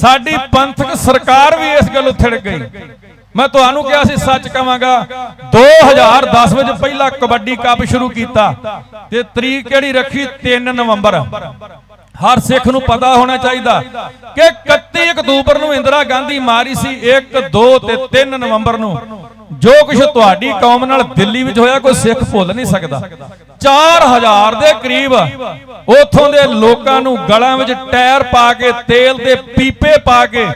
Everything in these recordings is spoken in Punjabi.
ਸਾਡੀ ਪੰਥਕ ਸਰਕਾਰ ਵੀ ਇਸ ਗੱਲੋਂ ਥਿੜ ਗਈ। ਮੈਂ ਤੁਹਾਨੂੰ ਕਿਹਾ ਸੀ ਸੱਚ ਕਵਾਂਗਾ 2010 ਵਿੱਚ ਪਹਿਲਾ ਕਬੱਡੀ ਕੱਪ ਸ਼ੁਰੂ ਕੀਤਾ ਤੇ ਤਰੀਕ ਕਿਹੜੀ ਰੱਖੀ? 3 ਨਵੰਬਰ। ਹਰ ਸਿੱਖ ਨੂੰ ਪਤਾ ਹੋਣਾ ਚਾਹੀਦਾ ਕਿ 31 ਅਕਤੂਬਰ ਨੂੰ ਇੰਦਰਾ ਗਾਂਧੀ ਮਾਰੀ ਸੀ 1 2 ਤੇ 3 ਨਵੰਬਰ ਨੂੰ। ਜੋ ਕੁਝ ਤੁਹਾਡੀ ਕੌਮ ਨਾਲ ਦਿੱਲੀ ਵਿੱਚ ਹੋਇਆ ਕੋਈ ਸਿੱਖ ਭੁੱਲ ਨਹੀਂ ਸਕਦਾ। 4000 ਦੇ ਕਰੀਬ ਉਥੋਂ ਦੇ ਲੋਕਾਂ ਨੂੰ ਗਲਾਂ ਵਿੱਚ ਟਾਇਰ ਪਾ ਕੇ ਤੇਲ ਦੇ ਪੀਪੇ ਪਾ ਕੇ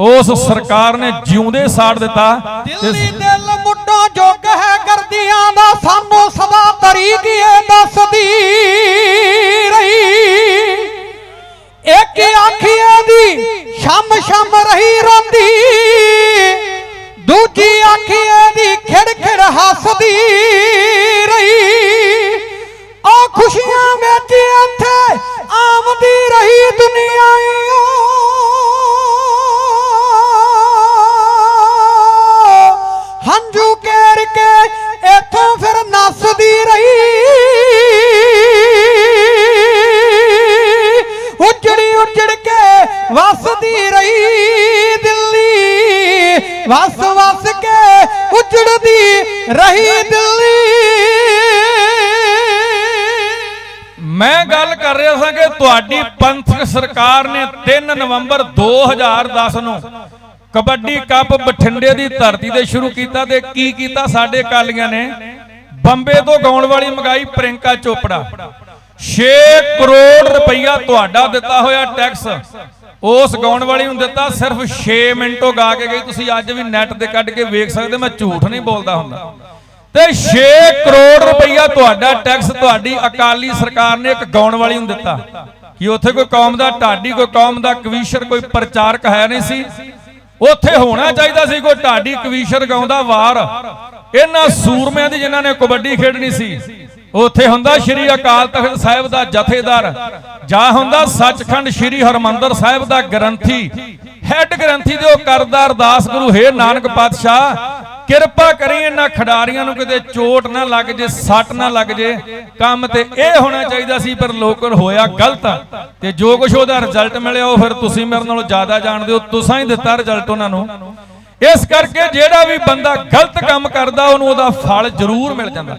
ਉਸ ਸਰਕਾਰ ਨੇ ਜਿਉਂਦੇ ਸਾੜ ਦਿੱਤਾ। ਦਿੱਲੀ ਦਿਲ ਮੁੱਢੋਂ ਜੋਗ ਹੈ ਕਰਦੀਆਂ ਦਾ ਸਾਨੂੰ ਸਦਾ ਤਰੀਕੀਏ ਦੱਸਦੀ ਰਹੀ। ਇੱਕ ਆਖੀਏ ਦੀ ਸ਼ਮ ਸ਼ਮ ਰਹੀ ਰੋਂਦੀ। ਰਹੀ ਦੁਨੀਆ ਹੰਝੂ ਕੇਰ ਕੇ ਇਥੋਂ ਫਿਰ ਨੱਸਦੀ ਰਹੀ। ਉੱਜੜੀ ਉੱਜੜ ਕੇ ਵਸਦੀ ਰਹੀ ਦਿੱਲੀ। ਵਸ ਵਸ ਕੇ ਉੱਜੜਦੀ ਰਹੀ ਦਿੱਲੀ। ਮੈਂ ਗੱਲ ਕਰ ਰਿਹਾ ਸਾਂ ਕਿ ਤੁਹਾਡੀ ਪੰਥਕ ਸਰਕਾਰ ਨੇ 3 ਨਵੰਬਰ 2010 ਨੂੰ ਕਬੱਡੀ ਕੱਪ ਬਠਿੰਡੇ ਦੀ ਧਰਤੀ ਤੇ ਸ਼ੁਰੂ ਕੀਤਾ ਤੇ ਕੀ ਕੀਤਾ ਸਾਡੇ ਕਾਲੀਆਂ ਨੇ? ਬੰਬੇ ਤੋਂ ਗਾਉਣ ਵਾਲੀ ਮਗਾਈ ਪ੍ਰਿੰਕਾ ਚੋਪੜਾ। 6 ਕਰੋੜ ਰੁਪਈਆ ਤੁਹਾਡਾ ਦਿੱਤਾ ਹੋਇਆ ਟੈਕਸ। ਉਸ ਗਾਉਣ ਵਾਲੀ ਨੂੰ ਦਿੱਤਾ ਸਿਰਫ 6 ਮਿੰਟੋ ਗਾ ਕੇ ਗਈ। ਤੁਸੀਂ ਅੱਜ ਵੀ ਨੈਟ ਤੇ ਕੱਢ ਕੇ ਵੇਖ ਸਕਦੇ ਮੈਂ ਝੂਠ ਨਹੀਂ ਬੋਲਦਾ ਹੁੰਦਾ। ਤੇ 6 ਕਰੋੜ ਰੁਪਈਆ ਤੁਹਾਡਾ ਟੈਕਸ ਤੁਹਾਡੀ ਅਕਾਲੀ ਸਰਕਾਰ ਨੇ ਇੱਕ ਗਾਉਣ ਵਾਲੀ ਨੂੰ ਦਿੱਤਾ। ਕਿ ਉੱਥੇ ਕੋਈ ਕੌਮ ਦਾ ਢਾਡੀ, ਕੋਈ ਕੌਮ ਦਾ ਕਵੀਸ਼ਰ, ਕੋਈ ਪ੍ਰਚਾਰਕ ਹੈ ਨਹੀਂ ਸੀ? ਉੱਥੇ ਹੋਣਾ ਚਾਹੀਦਾ ਸੀ ਕੋਈ ਢਾਡੀ ਕਵੀਸ਼ਰ ਗਾਉਂਦਾ ਵਾਰ। ਇਹਨਾਂ ਸੂਰਮਿਆਂ ਦੀ ਜਿਨ੍ਹਾਂ ਨੇ ਕਬੱਡੀ ਖੇਡਣੀ ਸੀ, ਉੱਥੇ ਹੁੰਦਾ ਸ਼੍ਰੀ ਅਕਾਲ ਤਖਤ ਸਾਹਿਬ ਦਾ ਜਥੇਦਾਰ, ਜਾਂ ਹੁੰਦਾ ਸੱਚਖੰਡ ਸ਼੍ਰੀ ਹਰਮੰਦਰ ਸਾਹਿਬ ਦਾ ਗ੍ਰੰਥੀ। ਹੈੱਡ ਗ੍ਰੰਥੀ ਦੇ ਉਹ ਕਰਦਾ ਅਰਦਾਸ ਗੁਰੂ ਹੈ ਨਾਨਕ ਪਾਤਸ਼ਾਹ ਕਿਰਪਾ ਕਰੀ ਇਹਨਾਂ ਖਿਡਾਰੀਆਂ ਨੂੰ ਕਿਤੇ ਚੋਟ ਨਾ ਲੱਗ ਜੇ, ਸੱਟ ਨਾ ਲੱਗ ਜੇ। ਕੰਮ ਤੇ ਇਹ ਹੋਣਾ ਚਾਹੀਦਾ ਸੀ, ਪਰ ਲੋਕਰ ਹੋਇਆ ਗਲਤ। ਤੇ ਜੋ ਕੁਝ ਉਹਦਾ ਰਿਜ਼ਲਟ ਮਿਲਿਆ, ਉਹ ਫਿਰ ਤੁਸੀਂ ਮੇਰੇ ਨਾਲੋਂ ਜ਼ਿਆਦਾ ਜਾਣਦੇ ਹੋ, ਤੁਸੀਂ ਹੀ ਦਿੱਤਾ ਰਿਜ਼ਲਟ ਉਹਨਾਂ ਨੂੰ। ਇਸ ਕਰਕੇ ਜਿਹੜਾ ਵੀ ਬੰਦਾ ਗਲਤ ਕੰਮ ਕਰਦਾ, ਉਹਨੂੰ ਉਹਦਾ ਫਲ ਜ਼ਰੂਰ ਮਿਲ ਜਾਂਦਾ।